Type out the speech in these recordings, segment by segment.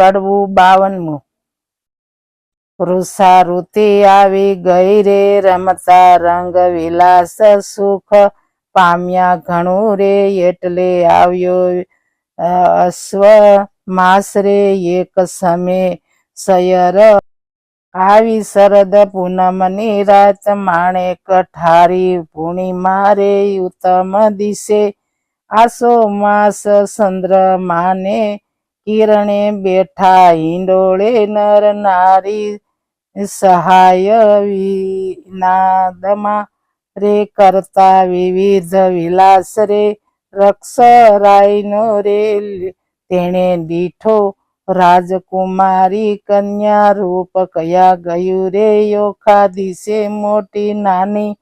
કડવું બાવનમું. વૃષાઋતિ આવી ગઈ રે, રમતા રંગ વિલાસ સુખ પામ્યા ઘણું રે, એટલે આવ્યો અશ્વ માસ રે, એક સમે સયર આવી શરદ પૂનમની રાત માણેક ઠારી પૂર્ણિમા રે, ઉત્તમ દિશે આસો માસ ચંદ્રમાને કિરણે બેઠા હિંડોળે નર નારી સહાય વિનાદમાં રે કરતા વિવિધ વિલાસ રે રક્ષરાયનો રે. તેણે દીઠો રાજકુમારી કન્યા રૂપ કયા ગયું રે? યોખા દિશે મોટી નાની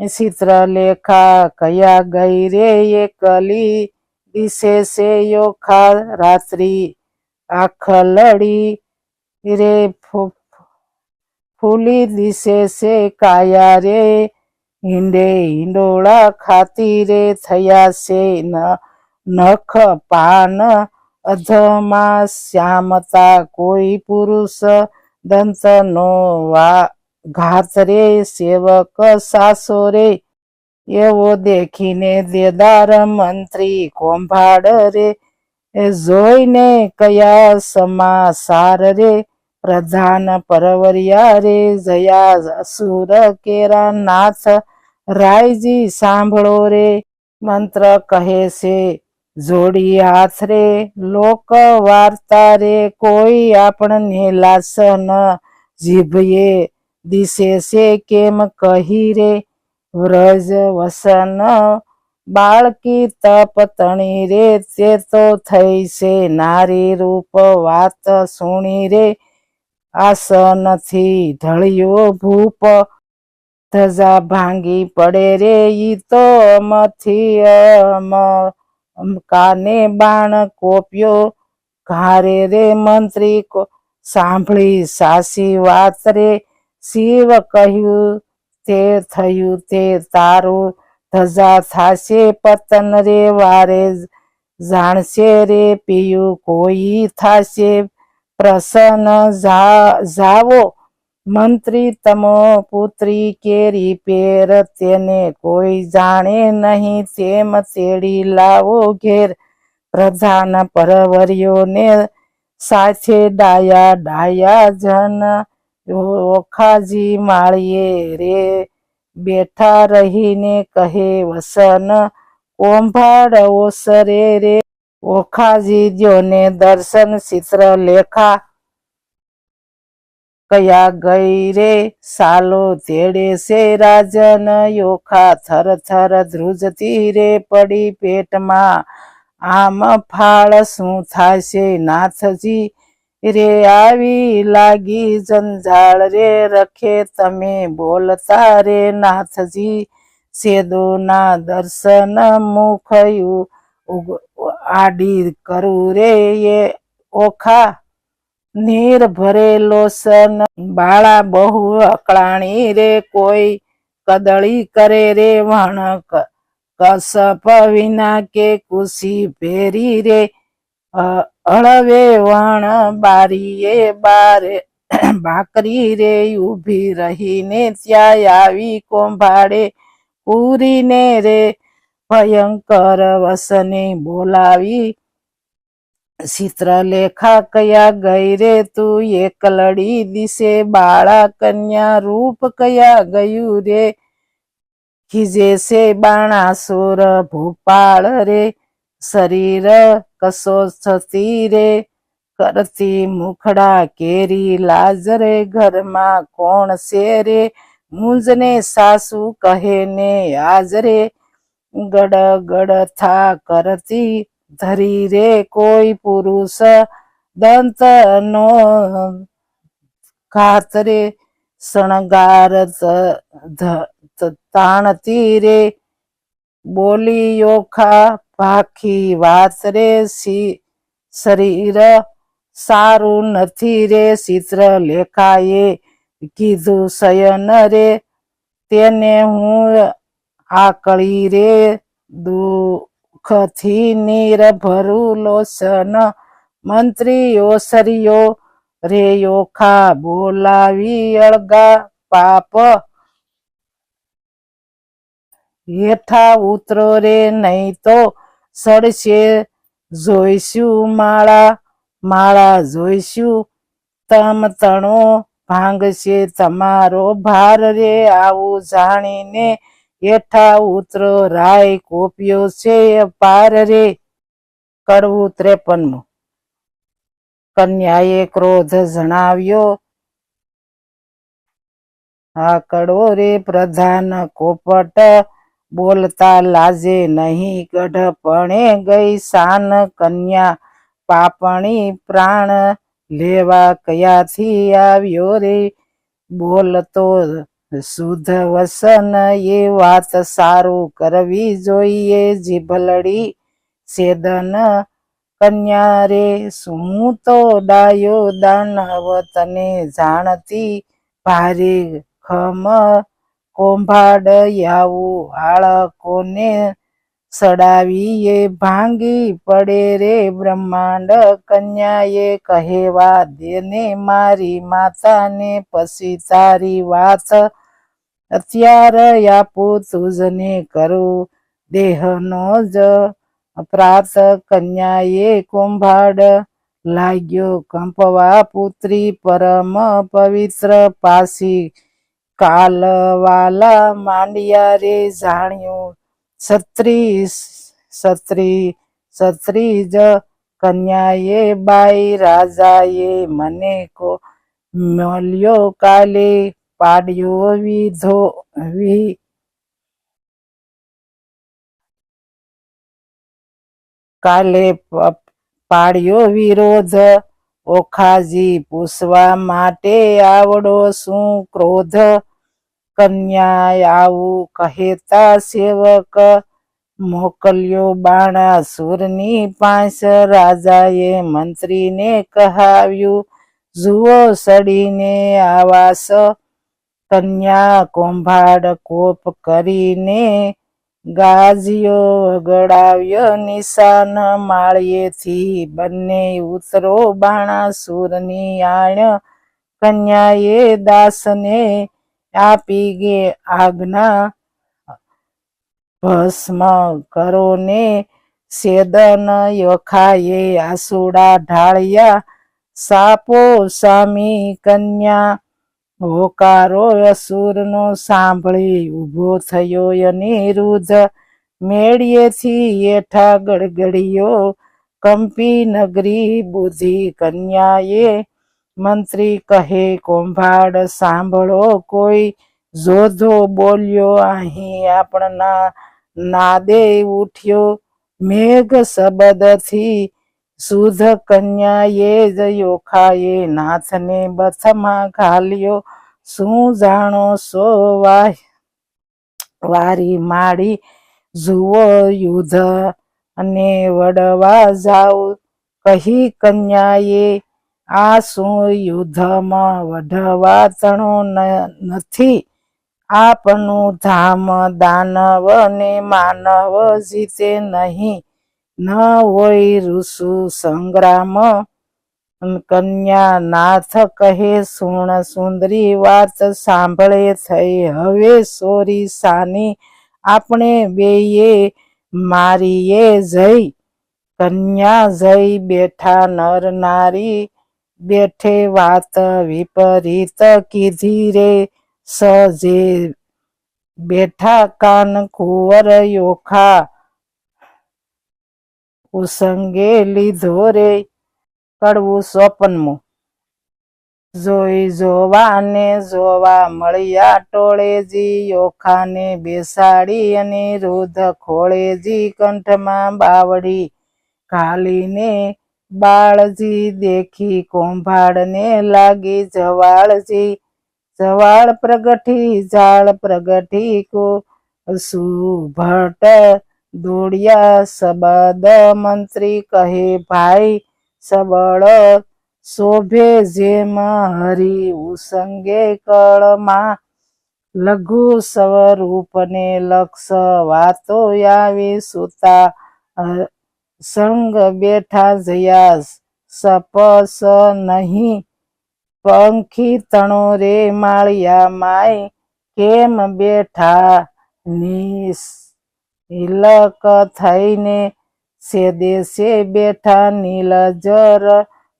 ચિત્રલેખા કયા ગઈ રે? એકલી દિશે સે યોખા રાત્રી, આખલડી, રે ફૂલી દિશે સે કાયા રે, હિંડે હિંડોળા ખાતી રે થયા છે નખ પાન અધમાં શ્યામતા કોઈ પુરુષ દંત નો વા, ઘાત રે, સેવક સાસો રે એવો દેખીને દેદાર મંત્રી કોંભાડ રે, એ જોઈને કયા સમાસાર રે, પ્રધાન પરવરિયા રે, જયા અસુર કેરા નાથ રાયજી સાંભળો રે, મંત્ર કહે છે, જોડી હાથ રે લોક વાર્તા રે, કોઈ આપણને ન જીભએ, દિશે છે કેમ કહી રે વ્રજ વસન બાળકી તપ તણી રે, તે તો થઈ છે. નારી રૂપ વાત સુણી રે. આસનથી ઢળ્યો ભૂપ. ધજા ભાંગી પડે રે. ઈ તો અમથી અમ કાને બાણ કોપ્યો? ઘારે રે મંત્રી સાંભળી સાસી વાત રે. શિવ કહ્યું તે થયું તે તારું ધજા થાશે પતન રે વારે જાણશે રે પિયું કોઈ થાશે પ્રસન્ન જાવો મંત્રી તમો પુત્રી કેરી પેર તેને કોઈ જાણે નહીં તેમ તેડી લાવો ઘેર પ્રધાન પરવર્યોને સાથે ડાયા ડાયા જન ઓખાજી માળીએ રે, બેઠા રહીને કહે, વસન કોંભાડ ઓસરે રે. ઓખાજી જોને દર્શન ચિત્ર લેખા, કયા ગઈ રે? સાલો તેડે છે રાજન યોખા, થર થર ધ્રુજતી રે પડી પેટમાં. આમ ફાળ શું થાય છે નાથજી? રે આવી લાગી જંજાળ રે રખે તમે બોલતા રે નાથજી. સેદોના દર્શન મુખયું આડી કરું રે એ ઓખા. નીર ભરેલો સન બાળા બહુ અકળાણી રે કોઈ કદળી કરે રે વણક. કસપ વિના કે કુશી ભેરી રે અળવે વણ બારીએ બારે ભાકરી રે ઊભી રહીને ત્યાં આવી કોંભાડે પૂરીને રે. ભયંકર વસને બોલાવી, ચિત્રલેખા કયા ગઈ રે તું? એકલડી દિશે બાળા કન્યા રૂપ કયા ગયું રે? ખીજે છે બાણાસુર ભોપાળ રે, શરીર કસો થતી રે કરતી મુખડા કેરી લાજરે ઘરમાં કોણ શેરે? મુંજને સાસુ કહે ને આજરે ગડ ગડ થા કરતી ધરી રે કોઈ પુરુષ દંત નો ઘાતરે શણગાર તાણતી રે. બોલી યોખા ભાખી વાત રે શરીર સારું નથી રે ચિત્ર લેખાએ કીધું શયન રે, તેને હું આકળી રે, દુઃખથી નીર ભરું લોસન મંત્રીઓ સરિયો રે યોખા બોલાવી અળગા પાપ. હેઠા ઉતરો રે નહીં તો સડશે જોઈશું માળા માળા જોઈશું. તમ તણો ભાંગશે તમારો ભાર રે, આવું જાણીને હેઠા ઉતરો રાય કોપ્યો છે પાર રે. કડવું ત્રેપનમું. કન્યાએ ક્રોધ જણાવ્યો આ કડવો રે, પ્રધાન કોપટ બોલતા લાજે નહીં, ગઢપણે ગઈ શાન કન્યા પાપણી પ્રાણ લેવા કયાથી આવ્યો રે? બોલતો શુદ્ધ વસન એ વાત સારું કરવી જોઈએ, જીભલડી સેદન કન્યા રે, શું તો ડાયો દાનવ તને જાણતી ભારે ખમ કોંભાડ આવું હાળકોને સડાવીએ, ભાંગી પડે રે બ્રહ્માંડ કન્યાએ, કહેવા દેને મારી માતાને, પછી તારી વાત અત્યારે આપું તુજને કરું દેહનો જ પ્રાત કન્યાએ કુંભાડ લાગ્યો, કંપવા પુત્રી પરમ પવિત્ર પાસી કાલવાલા માંડ્યા રે જાણ્યું છત્રી છત્રી છત્રી જ કન્યાએ બાઈ રાજાએ મને કો મળ્યો કાલે પાડ્યો વિધો વી કાલે પ- પાડ્યો વિરોધ ઓખાજી પૂછવા માટે આવડો શું ક્રોધ? કન્યા આવું કહેતા સેવક મોકલ્યો બાણાસુરની પાંચ. રાજાએ મંત્રીને કહાવ્યું, જુઓ સડીને આવાસ. કન્યા કૌભાંડ કોપ કરીને ગાજીઓ વગડાવ્યો નિશાન માળીએથી બંને ઉતરો બાણાસુરની આણ કન્યાએ દાસને આપી ગે આજ્ઞા. ભસ્મ કરો ને સેદન યખાએ આસુડા ઢાળ્યા. સાપો સામી કન્યા હોકારો અસુરનો સાંભળી ઊભો થયો અનિરુદ્ધ મેળીએથી એઠા ગડગડિયો, કંપી નગરી બુદ્ધિ કન્યાએ. મંત્રી કહે, કૌભાડ સાંભળો, કોઈ જોધો બોલ્યો, અહીં આપણા નાદે ઉઠ્યો મેઘ શબ્દથી શુદ્ધ કન્યાએ જ યોખાએ નાથને બથમાં ઘાલ્યો શું જાણો સો વારી માડી જુઓ યુદ્ધ અને વડવા જાઓ કહી કન્યાએ આ શું યુદ્ધમાં વઢવા તણો નથી આપનું ધામ દાનવ ને માનવ જીતે નહીં ન હોય ઋષુ સંગ્રામ. કન્યા નાથ કહે સુણ સુંદરી વાત સાંભળે થઈ. હવે સોરી સાની, આપણે બેયે મારીએ જઈ. કન્યા જઈ બેઠા, નર નારી બેઠે વાત વિપરીત કીધી રે. સજે બેઠા કાન કુંવર યોખા ઉસંગે લીધો રે, કડવું સોપનમું જોઈ જોવા ને જોવા મળ્યા ટોળેજી, ઓખાને બેસાડી અને રુધ ખોળેજી કંઠમાં બાવડી. ખાલીને બાળજી દેખી કૌભાંડને લાગી જવાળજી. જવાળ પ્રગટી, જાળ પ્રગટી કો સુભટ દોડ્યા સબદ મંત્રી કહે, ભાઈ, સબળ શોભે જેમ હરી ઉસંગે કળમાં. લઘુ સ્વરૂપને લક્ષ વાતો આવે સુતા. સંગ બેઠા જયા સપસ નહીં. પંખી તણો રે માળિયા માય. કેમ બેઠા નિસ હિલક થઈને સે દેશે બેઠા નીલજર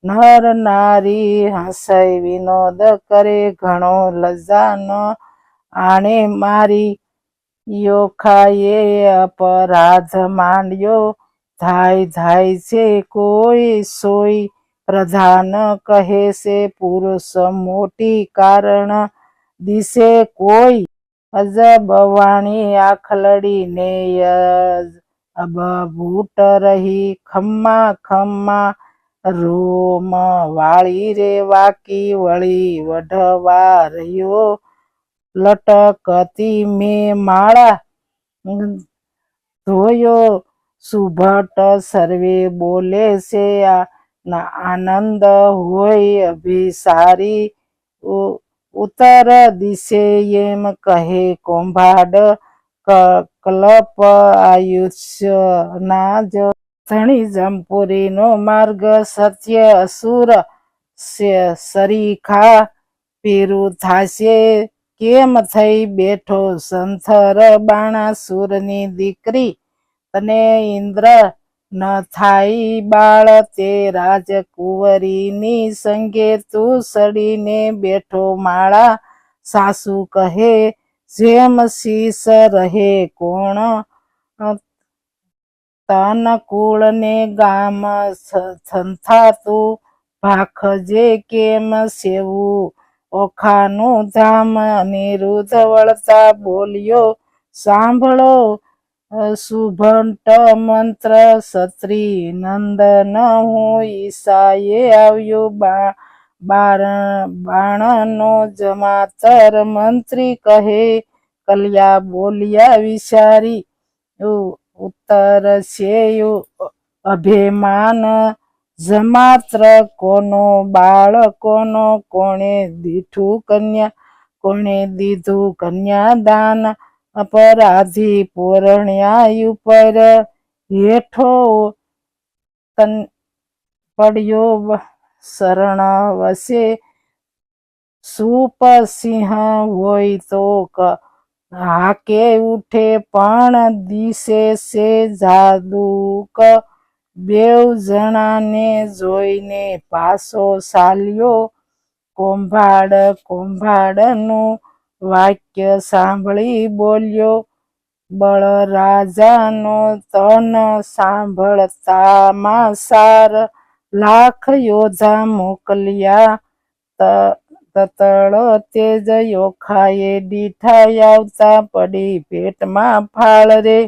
નર નારી હસાઈ વિનોદ કરે ઘણો લજાનો. આણે મારી યોખાએ અપરાધ માંડ્યો ધાય ધાય છે કોઈ સોય. પ્રધાન કહે છે પુરુષ મોટી કારણ, દિશે કોઈ અજબ વાણી આખલડીને અબભૂટ રહી ખમ્મા ખમ્મા. રોમ વાળી રે વાકી વળી વઢવા રહ્યો. લટકતી મે માળા ધોયો. સુભટ સર્વે બોલે છે આ આનંદ હોય અભિસારી. ઉત્તર દિશે એમ કહે, કૌભાંડ કલ્પ આયુષ્ય ના જ ધણી જમપુરીનો માર્ગ સત્ય અસુર સરીખા પીરું થાશે. કેમ થઈ બેઠો સંથર બાણાસુરની દીકરી? તને ઇન્દ્ર ન થાય બાળ તે રાજકુંવરીની સંગે તું સડીને બેઠો માળા સાસુ કહે, જેમ શીસ રહે કોણ? તન કુળને ગામ સંથાતું ભાખજે કેમ સેવું? ઓખાનું ધામ અનિરુદ્ધ વળતા બોલ્યો, સાંભળો શુભંટ મંત્ર સત્રી નંદન હું ઈસાએ આવ્યો બા બાણ બાણનો જમાતર મંત્રી કહે, કલ્યા બોલ્યા વિચારી ઉત્તર છે અભિમાન જમાત્ર, કોનો બાળકોનો કોણે દીઠું કન્યા, કોણે દીધું કન્યાદાન અપરાધી પૂરણ્યાય ઉપર હેઠો તન પડ્યો શરણ વસે સૂપ સિંહ હોય તો હાકે ઉઠે પણ દિશે સે જાદુક. બેવ જણાને જોઈને પાસો ચાલ્યો. કોંભાડ, કૌભાંડનું વાક્ય સાંભળી બોલ્યો, બળરાજાનો તન સાંભળતામાં સાર લાખ યોધા મોકલ્યા. તતળ તેજ યોખાએ દીઠા આવતા પડી પેટમાં ફાળ રે